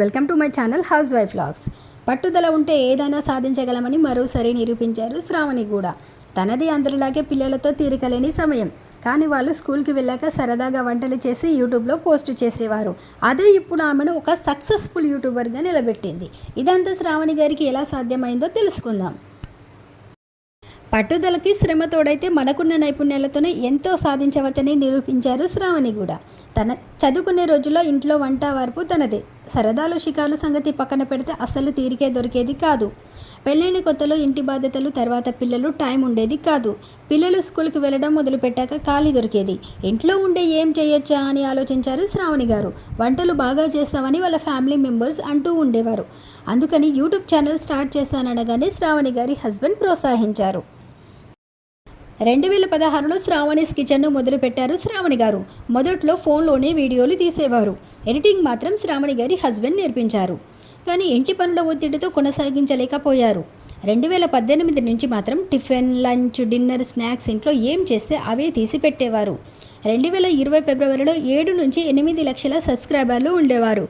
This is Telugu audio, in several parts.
Welcome to my channel house wife logs. పట్టుదల ఉంటే ఏదైనా సాధించగలమని మరోసారి నిరూపించారు శ్రావణి కూడా. తనది అందరిలాగే పిల్లలతో తీరికలేని సమయం. కానీ వాళ్ళు స్కూల్కి వెళ్ళాక సరదాగా వంటలు చేసి యూట్యూబ్లో పోస్ట్ చేసేవారు. అదే ఇప్పుడు ఆమెను ఒక సక్సెస్ఫుల్ యూట్యూబర్గా నిలబెట్టింది. ఇదంతా శ్రావణి గారికి ఎలా సాధ్యమైందో తెలుసుకుందాం. పట్టుదలకి శ్రమ తోడైతే మనకున్న నైపుణ్యాలతోనే ఎంతో సాధించవచ్చని నిరూపించారు శ్రావణి కూడా. తన చదువుకునే రోజుల్లో ఇంట్లో వంట వరపు తనదే. సరదాలు షికార్లు సంగతి పక్కన పెడితే అసలు తీరికే దొరికేది కాదు. పెళ్ళైన కొత్తలో ఇంటి బాధ్యతలు తర్వాత పిల్లలు టైం ఉండేది కాదు. పిల్లలు స్కూల్కి వెళ్ళడం మొదలుపెట్టాక ఖాళీ దొరికేది. ఇంట్లో ఉండే ఏం చేయొచ్చా అని ఆలోచించారు శ్రావణి గారు. వంటలు బాగా చేస్తామని వాళ్ళ ఫ్యామిలీ మెంబర్స్ అంటూ ఉండేవారు. అందుకని యూట్యూబ్ ఛానల్ స్టార్ట్ చేశాననగానే శ్రావణి గారి హస్బెండ్ ప్రోత్సహించారు. రెండు వేల పదహారులో శ్రావణిస్ కిచెన్ను మొదలుపెట్టారు శ్రావణి గారు. మొదట్లో ఫోన్లోనే వీడియోలు తీసేవారు. ఎడిటింగ్ మాత్రం శ్రావణి గారి హస్బెండ్ నేర్పించారు. కానీ ఇంటి పనుల ఒత్తిడితో కొనసాగించలేకపోయారు. రెండు వేల పద్దెనిమిది నుంచి మాత్రం టిఫిన్ లంచ్ డిన్నర్ స్నాక్స్ ఇంట్లో ఏం చేస్తే అవే తీసి పెట్టేవారు. రెండు వేల ఇరవై ఫిబ్రవరిలో ఏడు నుంచి ఎనిమిది లక్షల సబ్స్క్రైబర్లు ఉండేవారు.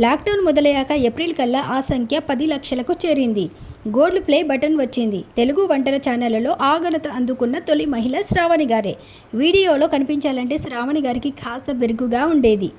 లాక్డౌన్ మొదలయ్యాక ఏప్రిల్ కల్లా ఆ సంఖ్య పది లక్షలకు చేరింది. గోల్డ్ ప్లే బటన్ వచ్చింది. తెలుగు వంటల ఛానళ్ళలో ఆ ఘనత అందుకున్న తొలి మహిళ శ్రావణి గారే. వీడియోలో కనిపించాలంటే శ్రావణి గారికి కాస్త బెరుగుగా ఉండేది.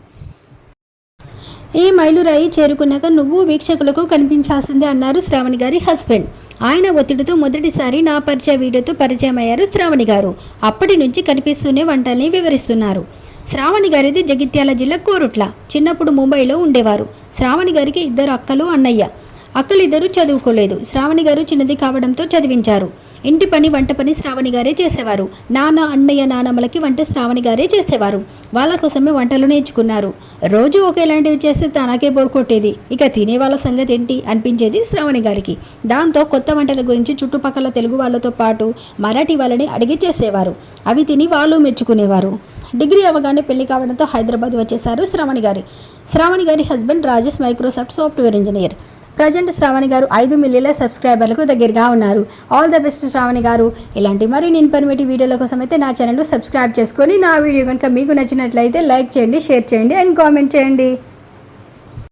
ఈ మైలురాయి చేరుకున్నాక నువ్వు వీక్షకులకు కనిపించాల్సిందే అన్నారు శ్రావణి గారి హస్బెండ్. ఆయన ఒత్తిడితో మొదటిసారి నా పరిచయ వీడియోతో పరిచయం అయ్యారు శ్రావణి గారు. అప్పటి నుంచి కనిపిస్తూనే వంటల్ని వివరిస్తున్నారు. శ్రావణి గారిది జగిత్యాల జిల్లా కోరుట్ల. చిన్నప్పుడు ముంబైలో ఉండేవారు. శ్రావణి గారికి ఇద్దరు అక్కలు అన్నయ్య. అక్కలిద్దరూ చదువుకోలేదు. శ్రావణి గారు చిన్నది కావడంతో చదివించారు. ఇంటి పని వంట పని శ్రావణి గారే చేసేవారు. నాన్న అన్నయ్య నానమ్మలకి వంట శ్రావణి గారే చేసేవారు. వాళ్ళ కోసమే వంటలు నేర్చుకున్నారు. రోజు ఒకేలాంటివి చేస్తే తనకే బోర్ కొట్టేది. ఇక తినే వాళ్ళ సంగతి ఏంటి? అనిపించేది శ్రావణి గారికి. దాంతో కొత్త వంటల గురించి చుట్టుపక్కల తెలుగు వాళ్ళతో పాటు మరాఠీ వాళ్ళని అడిగి చేసేవారు. అవి తిని వాళ్ళు మెచ్చుకునేవారు. డిగ్రీ అవగానే పెళ్ళి కావడంతో హైదరాబాద్ వచ్చేశారు శ్రావణి గారి. శ్రావణి గారి husband Rajesh Microsoft software engineer. Present Shravani garu ఐదు మిలియన్ల సబ్స్క్రైబర్లకు దగ్గరగా ఉన్నారు. ఆల్ ద బెస్ట్ శ్రావణి గారు. ఇలాంటి మరిన్ని ఇన్ఫర్మేటివ్ వీడియోల కోసం అయితే నా ఛానల్ సబ్స్క్రైబ్ చేసుకొని నా వీడియో కనుక మీకు నచ్చినట్లయితే లైక్ చేయండి షేర్ చేయండి అండ్ కామెంట్ చేయండి.